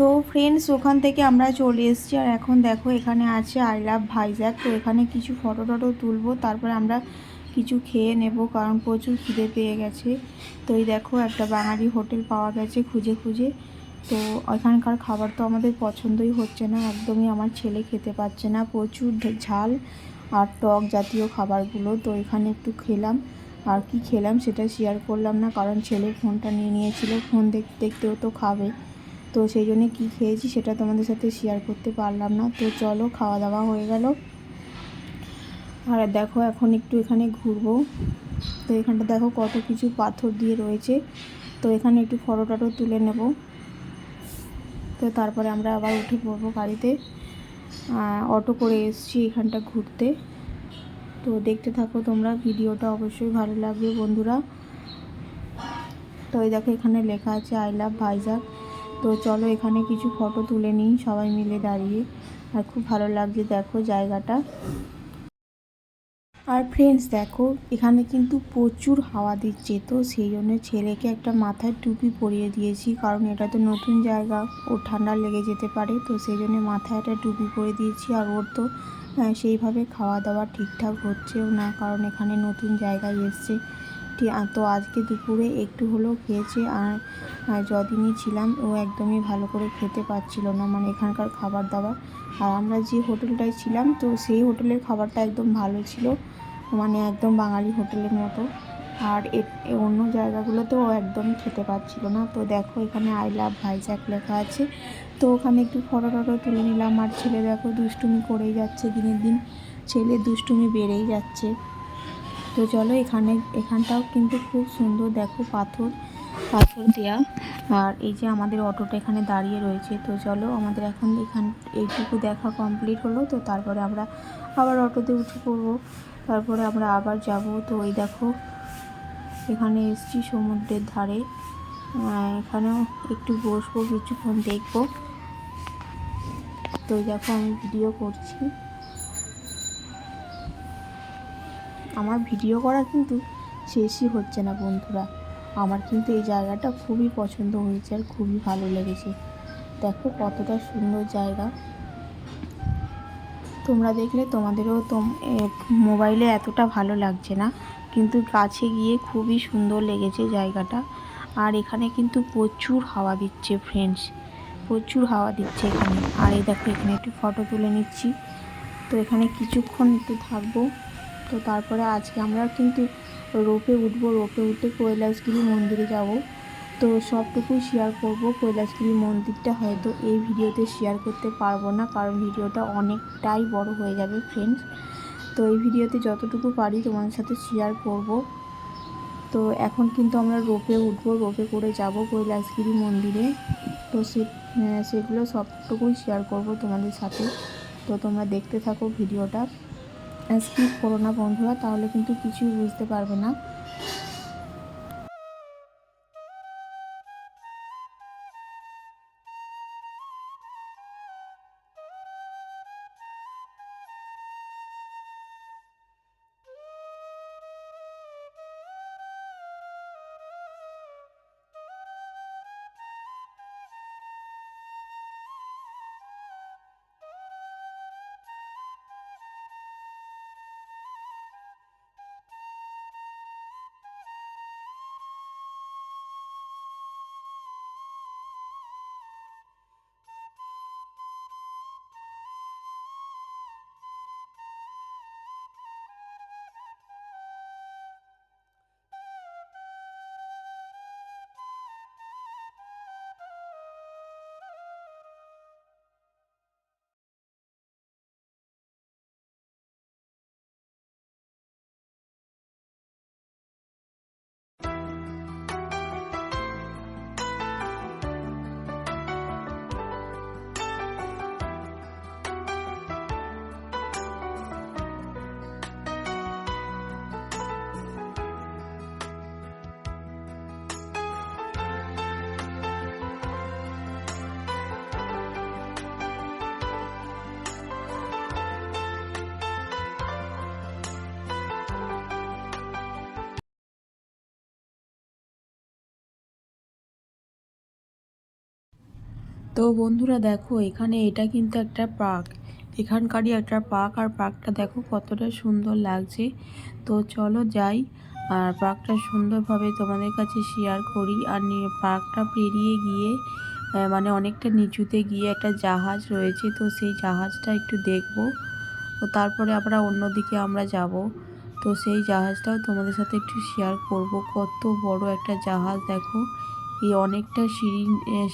তো ফ্রেন্ডস ওখান থেকে আমরা চলে এসেছি। আর এখন দেখো, এখানে আছে আই লাভ ভাইজ্যাক তো এখানে কিছু ফটো টটো তুলবো, তারপরে আমরা কিছু খেয়ে নেব, কারণ প্রচুর খিদে পেয়ে গেছে। তো এই দেখো, একটা বাঙালি হোটেল পাওয়া গেছে খুঁজে খুঁজে। তো ওখানকার খাবার তো আমাদের পছন্দই হচ্ছে না, একদমই আমার ছেলে খেতে পাচ্ছে না। প্রচুর ঝাল আর টক জাতীয় খাবারগুলো, তো এখানে একটু খেলাম। আর কি খেলাম সেটা শেয়ার করলাম না, কারণ ছেলে ফোনটা নিয়ে নিয়েছিল। ফোন দেখতে দেখতেও তো খাবে। তো সেই জন্যে কী খেয়েছি সেটা তোমাদের সাথে শেয়ার করতে পারলাম না। তো চলো খাওয়া দাওয়া হয়ে গেল। আর দেখো, এখন একটু এখানে ঘুরবো। তো এখানটা দেখো কত কিছু পাথর দিয়ে রয়েছে। তো এখানে একটু ফটো টটো তুলে নেব। তো তারপরে আমরা আবার উঠে পড়ব গাড়িতে। অটো করে এসেছি এখানটা ঘুরতে। তো দেখতে থাকো তোমরা, ভিডিওটা অবশ্যই ভালো লাগবে বন্ধুরা। তো এই দেখো এখানে লেখা আছে আই লাভ ভাইজাগ তো চলো এখানে কিছু ফটো তুলে নিই, সবাই মিলে দাঁড়িয়ে। আর খুব ভালো লাগছে, দেখো জায়গাটা। আর ফ্রেন্ডস দেখো, এখানে কিন্তু প্রচুর হাওয়া দিচ্ছে, তো সেই জন্য ছেলেকে একটা মাথায় টুপি পরিয়ে দিয়েছি, কারণ এটা তো নতুন জায়গা, ওর ঠান্ডা লেগে যেতে পারে, তো সেই জন্য মাথায় একটা টুপি পরে দিয়েছি, আর ওর তো সেইভাবে খাওয়া দাওয়া ঠিকঠাক হচ্ছেও না, কারণ এখানে নতুন জায়গায় এসছে। আ- তো আজকে দুপুরে একটু হলেও খেয়েছে, আর যদিনই ছিলাম, ও একদমই ভালো করে খেতে পারছিল না। মানে এখানকার খাবার দাবার, আর আমরা যে হোটেলটায় ছিলাম, তো সেই হোটেলের খাবারটা একদম ভালো ছিল। মানে একদম বাঙালি হোটেলের মতো। আর অন্য জায়গাগুলোতে ও একদম খেতে পারছিল না। তো দেখো, এখানে আই লাভ ভাইজ্যাক লেখা আছে। তো ওখানে একটু ফটো টটো তুলে নিলাম। আর ছেলে দেখো, দুষ্টুমি করেই যাচ্ছে দিনের দিন। ছেলে দুষ্টুমি বেড়েই যাচ্ছে। তো চলো এখানে, এখানটাও কিন্তু খুব সুন্দর। দেখো পাথর পাথর দেয়া। আর এই যে আমাদের অটোটা এখানে দাঁড়িয়ে রয়েছে। তো চলো আমাদের এখন এখান, এইটুকু দেখা কমপ্লিট হলো। তো তারপরে আমরা আবার অটোতে উঠে পড়ব। তারপরে আমরা আবার যাব। তো ওই দেখো, এখানে এসছি সমুদ্রের ধারে। এখানেও একটু বসবো, কিছুক্ষণ দেখব। তো দেখো আমি ভিডিও করছি। আমার ভিডিও করা কিন্তু শেষই হচ্ছে না, বন্ধুরা। আমার কিন্তু এই জায়গাটা খুবই পছন্দ হয়েছে আর খুবই ভালো লেগেছে। দেখো কতটা সুন্দর জায়গা। তোমরা দেখলে তোমাদেরও তোম মোবাইলে এতটা ভালো লাগছে না, কিন্তু কাছে গিয়ে খুবই সুন্দর লেগেছে জায়গাটা। আর এখানে কিন্তু প্রচুর হাওয়া দিচ্ছে ফ্রেন্ডস প্রচুর হাওয়া দিচ্ছে এখানে। আর এই দেখো, এখানে একটু ফটো তুলে নিচ্ছি। তো এখানে কিছুক্ষণ একটু থাকব। তো তারপরে আজকে আমরা কিন্তু রোপে উঠবো, রোপে উঠে কৈলাসগিরি মন্দিরে যাব। তো সবটুকুই শেয়ার করব, কৈলাসগিরি মন্দিরটা হয়তো এই ভিডিওতে শেয়ার করতে পারব না, কারণ ভিডিওটা অনেকটাই বড় হয়ে যাবে ফ্রেন্ডস তো এই ভিডিওতে যতটুকু পারি তোমাদের সাথে শেয়ার করব। তো এখন কিন্তু আমরা রোপে উঠবো, রোপে করে যাব কৈলাসগিরি মন্দিরে। তো সে, সেগুলো সবটুকুই শেয়ার করব তোমাদের সাথে। তো তোমরা দেখতে থাকো ভিডিওটা। স্কিপ করো না বন্ধুরা তাহলে কিন্তু কিছুই বুঝতে পারবে না। তো বন্ধুরা দেখো, এখানে এটা কিন্তু একটা পার্ক। এখানকারই একটা পার্ক আর পার্কটা দেখো কতটা সুন্দর লাগছে। তো চলো যাই আর পার্কটা সুন্দরভাবে তোমাদের কাছে শেয়ার করি। আর পার্কটা পেরিয়ে গিয়ে মানে অনেকটা নিচুতে গিয়ে একটা জাহাজ রয়েছে, তো সেই জাহাজটা একটু দেখব। তো তারপরে আমরা অন্যদিকে আমরা যাব। তো সেই জাহাজটাও তোমাদের সাথে একটু শেয়ার করব। কত বড় একটা জাহাজ দেখো। এই অনেকটা সিঁড়ি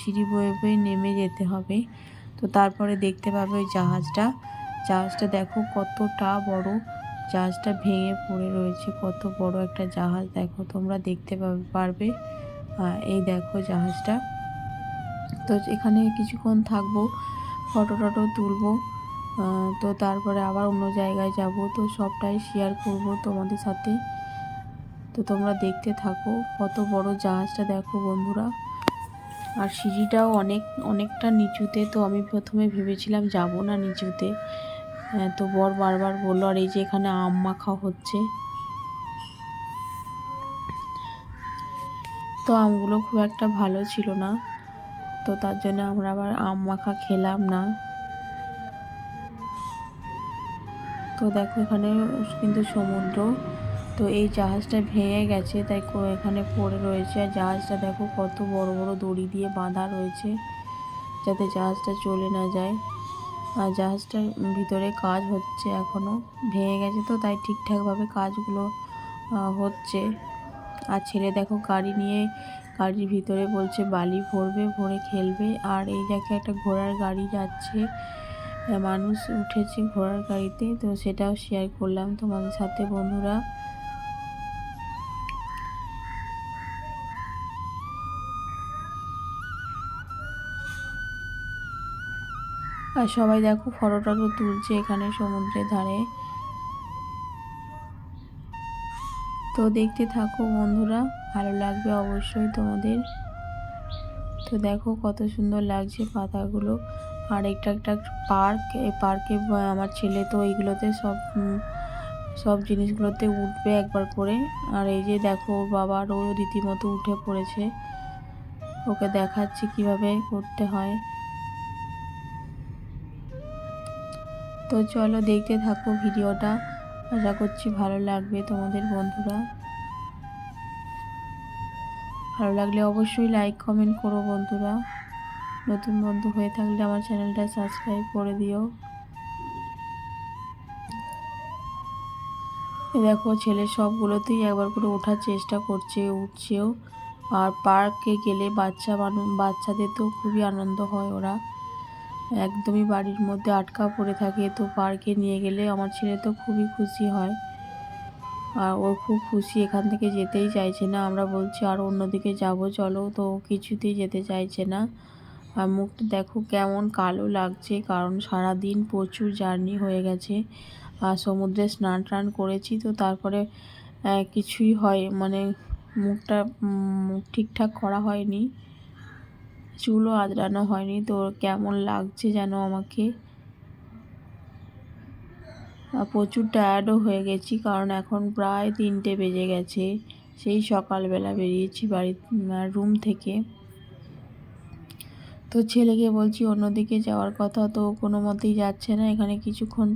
সিঁড়ি বয়ে বয়ে নেমে যেতে হবে। তো তারপরে দেখতে পাবে ওই জাহাজটা। জাহাজটা দেখো কতটা বড়। জাহাজটা ভেঙে পড়ে রয়েছে। কত বড় একটা জাহাজ। দেখো তোমরা দেখতে পারবে। এই দেখো জাহাজটা। তো এখানে কিছুক্ষণ থাকব, ফটো টটো তুলবো তো তারপরে আবার অন্য জায়গায় যাব। তো সবটাই শেয়ার করব তোমাদের সাথে। তো তোমরা দেখতে থাকো। কত বড় জাহাজটা দেখো বন্ধুরা। আর সিঁড়িটাও অনেক, অনেকটা নিচুতে। তো আমি প্রথমে ভেবেছিলাম যাব না নিচুতে। তো বর বারবার বলল, আর এই যে এখানে আম মাখা হচ্ছে। তো আমগুলো খুব একটা ভালো ছিল না। তো তার জন্য আমরা আবার আম মাখা খেলাম না। তো দেখো এখানে কিন্তু সমুদ্র। তো এই জাহাজটা ভেঙে গেছে, তাই এখানে পড়ে রয়েছে। আর জাহাজটা দেখো কত বড় বড় দড়ি দিয়ে বাঁধা রয়েছে, যাতে জাহাজটা চলে না যায়। আর জাহাজটার ভিতরে কাজ হচ্ছে এখনও ভেঙে গেছে তো, তাই ঠিকঠাকভাবে কাজগুলো হচ্ছে। আর ছেলে দেখো গাড়ি নিয়ে, গাড়ির ভিতরে বলছে বালি ভরবে, ভরে খেলবে। আর এই জায়গায় একটা ঘোড়ার গাড়ি যাচ্ছে। মানুষ উঠেছে ঘোড়ার গাড়িতে। তো সেটাও শেয়ার করলাম তোমাদের সাথে, বন্ধুরা। আর সবাই দেখো ফটো টটো তুলছে এখানে সমুদ্রের ধারে। তো দেখতে থাকো বন্ধুরা, ভালো লাগবে অবশ্যই তোমাদের। তো দেখো কত সুন্দর লাগছে পাতাগুলো। আর একটা একটা পার্ক, এই পার্কে আমার ছেলে তো এইগুলোতে সব সব জিনিসগুলোতে উঠবে একবার করে। আর এই যে দেখো ওর বাবার ও রীতিমতো উঠে পড়েছে। ওকে দেখাচ্ছি কীভাবে করতে হয়। তো চলো দেখতে থাকো ভিডিওটা। আশা করছি ভালো লাগবে তোমাদের বন্ধুরা। ভালো লাগলে অবশ্যই লাইক কমেন্ট করো বন্ধুরা। নতুন বন্ধু হয়ে থাকলে আমার চ্যানেলটা সাবস্ক্রাইব করে দিও। দেখো, ছেলে সবগুলোতেই একবার করে ওঠার চেষ্টা করছে, উঠছেও। আর পার্কে গেলে বাচ্চা বাচ্চাদের তো খুবই আনন্দ হয় ওরা। একদমই বাড়ির মধ্যে আটকা পড়ে থাকে, তো পার্কে নিয়ে গেলে আমার ছেলে তো খুবই খুশি হয়। আর ও খুব খুশি, এখান থেকে যেতেই চাইছে না। আমরা বলছি, আর অন্যদিকে যাব, চলো। তো কিছুতেই যেতে চাইছে না। আর মুখটা দেখো কেমন কালো লাগছে, কারণ সারা দিন প্রচুর জার্নি হয়ে গেছে। আর সমুদ্রে স্নান টান করেছি, তো তারপরে কিছুই হয় মানে মুখটা মুখ ঠিকঠাক করা হয়নি। চুলও আঁচড়ানো হয়নি। তো কেমন লাগছে যেন আমাকে? প্রচুর টায়ার্ডও হয়ে গেছি, কারণ এখন প্রায় তিনটে বেজে গেছে। সেই সকালবেলা বেরিয়েছি বাড়ি রুম থেকে। তো ছেলেকে বলছি, অন্যদিকে যাওয়ার কথা তো কোনো মতেই যাচ্ছে না। এখানে কিছুক্ষণ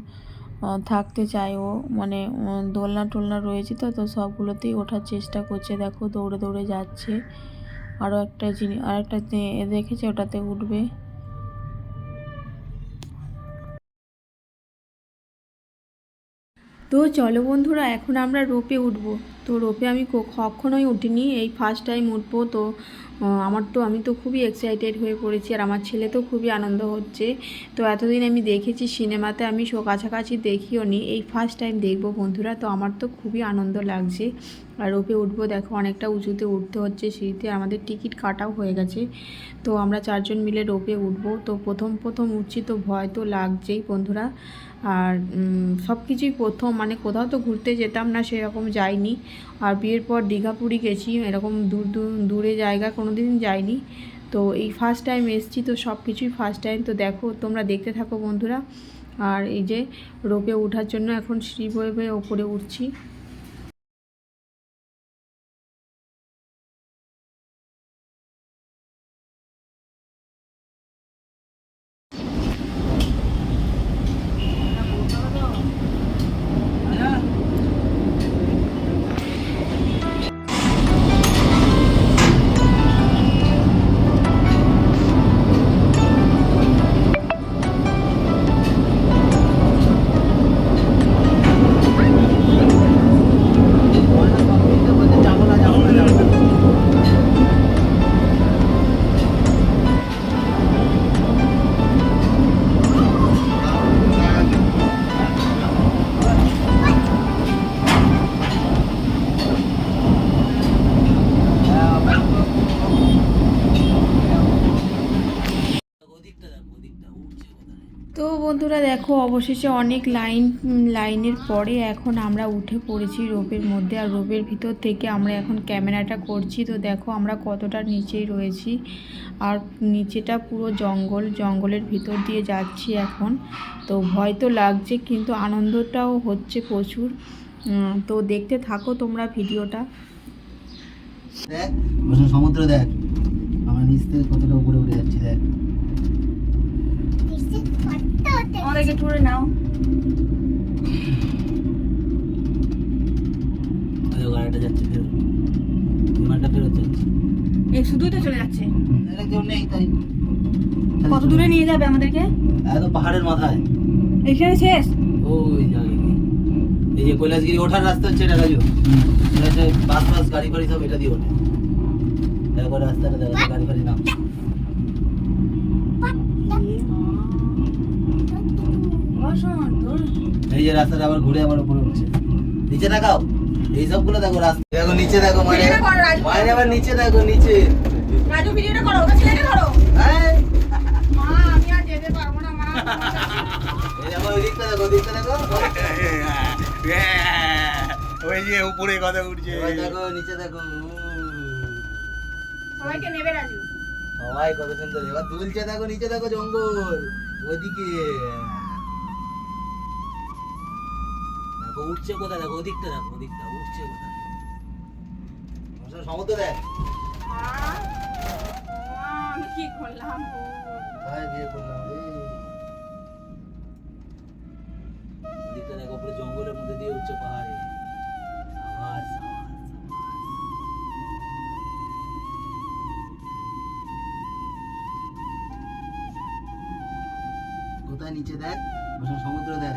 থাকতে চায় ও। মানে দোলনা টোলনা রয়েছে তো তো সবগুলোতেই ওঠার চেষ্টা করছে। দেখো দৌড়ে দৌড়ে যাচ্ছে। আরও একটা জিনিস আর একটা দেখেছে ওটাতে উঠবে। তো চলো বন্ধুরা, এখন আমরা রোপে উঠব। তো রোপে আমি কখনোই উঠিনি। এই ফার্স্ট টাইম উঠবো তো আমার তো আমি তো খুবই এক্সাইটেড হয়ে পড়েছি আর আমার ছেলে তো খুবই আনন্দ হচ্ছে। তো এতদিন আমি দেখেছি সিনেমাতে, আমি শো কাছাকাছি দেখিও নি। এই ফার্স্ট টাইম দেখব বন্ধুরা, তো আমার তো খুবই আনন্দ লাগছে। আর রোপে উঠবো, দেখো অনেকটা উঁচুতে উঠতে হচ্ছে সিঁড়িতে, আমাদের টিকিট কাটাও হয়ে গেছে। তো আমরা চারজন মিলে রোপে উঠবো। তো প্রথম প্রথম উঠছি তো ভয় তো লাগছেই বন্ধুরা। আর সব কিছুই প্রথম। মানে কোথাও তো ঘুরতে যেতাম না, সেরকম যাইনি। আর বিয়ের পর দীঘা, পুরী গেছি। এরকম দূর দূর, দূরে জায়গা কোনো দিন যাইনি। তো এই ফার্স্ট টাইম এসছি, তো সব কিছুই ফার্স্ট টাইম তো দেখো, তোমরা দেখতে থাকো বন্ধুরা। আর এই যে রোপে ওঠার জন্য এখন সিঁড়ি বয়ে ওপরে উঠছি। বন্ধুরা দেখো, অবশেষে অনেক লাইন লাইনের পরে এখন আমরা উঠে পড়েছি রোপের মধ্যে। আর রোপের ভিতর থেকে আমরা এখন ক্যামেরাটা করছি। তো দেখো, আমরা কতটা নিচেই রয়েছি। আর নিচেটা পুরো জঙ্গল, জঙ্গলের ভিতর দিয়ে যাচ্ছি এখন। তো ভয় তো লাগছে, কিন্তু আনন্দটাও হচ্ছে প্রচুর। তো দেখতে থাকো তোমরা ভিডিওটা। দেখ সমুদ্র দেখ। আমরা নিচ থেকে কতটা উপরে উঠে যাচ্ছি, দেখ। আমাদেরকে টুরে নাও। গাড়িটা যাচ্ছে ফেরত বিমানটা ফেরত যাচ্ছে এই শুধুই তো চলে যাচ্ছে। কেউ নেই তাই। কত দূরে নিয়ে যাবে আমাদেরকে? একদম পাহাড়ের মাথায়। এখানে শেষ? ওই জায়গায় এই যে কৈলাসগিরি ওঠার রাস্তা হচ্ছে এটা এটা বাস বাস গাড়ি ফাড়ি সব এটা দিয়ে ওঠে। দেখো রাস্তাটা দেখো গাড়ি ফাড়ি নাম এই যে রাস্তাটা আবার ঘুরে আবার উপরে উঠছে। নিচে দেখাও এই সবগুলো দেখো রাস্তা। দেখো নিচে দেখো মানে। মানে আবার নিচে দেখো নিচে। রাজু ভিডিওটা করো ওটা ছেড়ে ধরো। মা আমি আর যেতে পারব না মা। এই দেখো ওই দিকটা দেখো দিকটা দেখো। ওই যে উপরে কথা উঠছে। ওই দেখো নিচে দেখো সবাইকে নেবে রাজু। সবাই কত সুন্দর। এবার তুলছে দেখো নিচে দেখো জঙ্গল। ওদিকে উঠছে কোথায়? দেখো ওদিকটা দেখো ওদিকটা উঠছে কোথায়? সমুদ্র দেখ। মা মা, আমি কি করলাম? ভাই বিয়ে করলাম ওদিকটা দেখো পুরো জঙ্গলের মধ্যে দিয়ে উঠছে পাহাড়ে। আওয়াজ আওয়াজ কোথায় নিচে দেখ? সমুদ্র দেখ।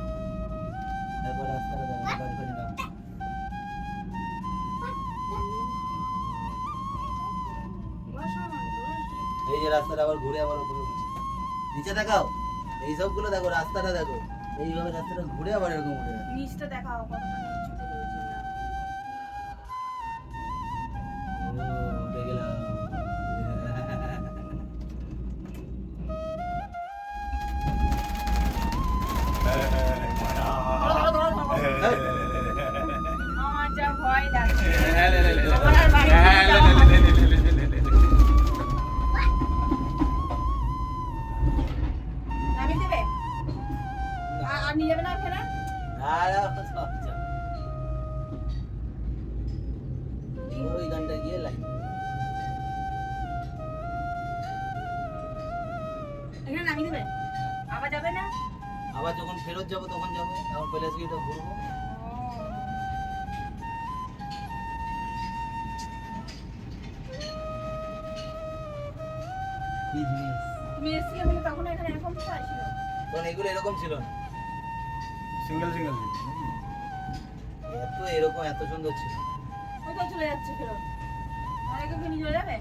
এই যে রাস্তাটা আবার ঘুরে আবার উপরে উঠছে। নিচে দেখাও, এই সবগুলো দেখো, রাস্তাটা দেখো। এইভাবে রাস্তাটা ঘুরে আবার এরকম উঠে নিচটা দেখাও কতটা। নিয়ে যাবে না ওখানে? আর সব যাবে। ওই গানটা গিয়ে লাইন এখানে নামিয়ে দেবে? আবার যাবে না? আবার যখন ফেরত যাব তখন যাব। এখন কৈলাসগিরিটা ঘুরবো। তুমি এসেছিলে বলে তখন এখানে এরকম ছিল তখন এগুলো এরকম ছিল না। সিঙ্গেল সিঙ্গেল এত এরকম এত সুন্দর ছিল। কোথায় চলে যাচ্ছে ফেরত? আমাদেরকে কি নিয়ে যাবে?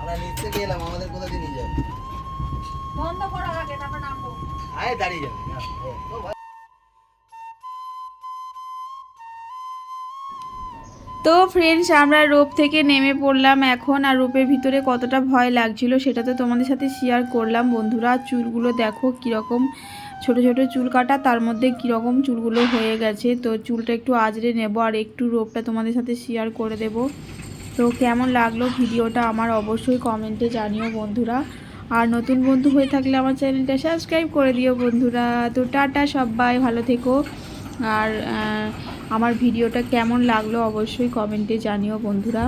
আমরা নিচ থেকে এলাম আমাদের কোথা দিয়ে নিয়ে যাবে? বন্ধ করো আগে তারপর নামবো। আয় দাঁড়িয়ে যাবে। তো ফ্রেন্ডস আমরা রোপ থেকে নেমে পড়লাম এখন আর রোপের ভিতরে কতটা ভয় লাগছিল সেটা তো তোমাদের সাথে শেয়ার করলাম। বন্ধুরা চুলগুলো দেখো কীরকম ছোট ছোট চুল কাটা, তার মধ্যে কীরকম চুলগুলো হয়ে গেছে। তো চুলটা একটু আজরে নেব আর একটু রোপটা তোমাদের সাথে শেয়ার করে দেব। তো কেমন লাগল ভিডিওটা আমার অবশ্যই কমেন্টে জানিও বন্ধুরা। আর নতুন বন্ধু হয়ে থাকলে আমার চ্যানেলটা সাবস্ক্রাইব করে দিও বন্ধুরা। তো টাটা সবাই, ভালো থেকো। আর আমার ভিডিওটা কেমন লাগল অবশ্যই কমেন্টে জানিও বন্ধুরা।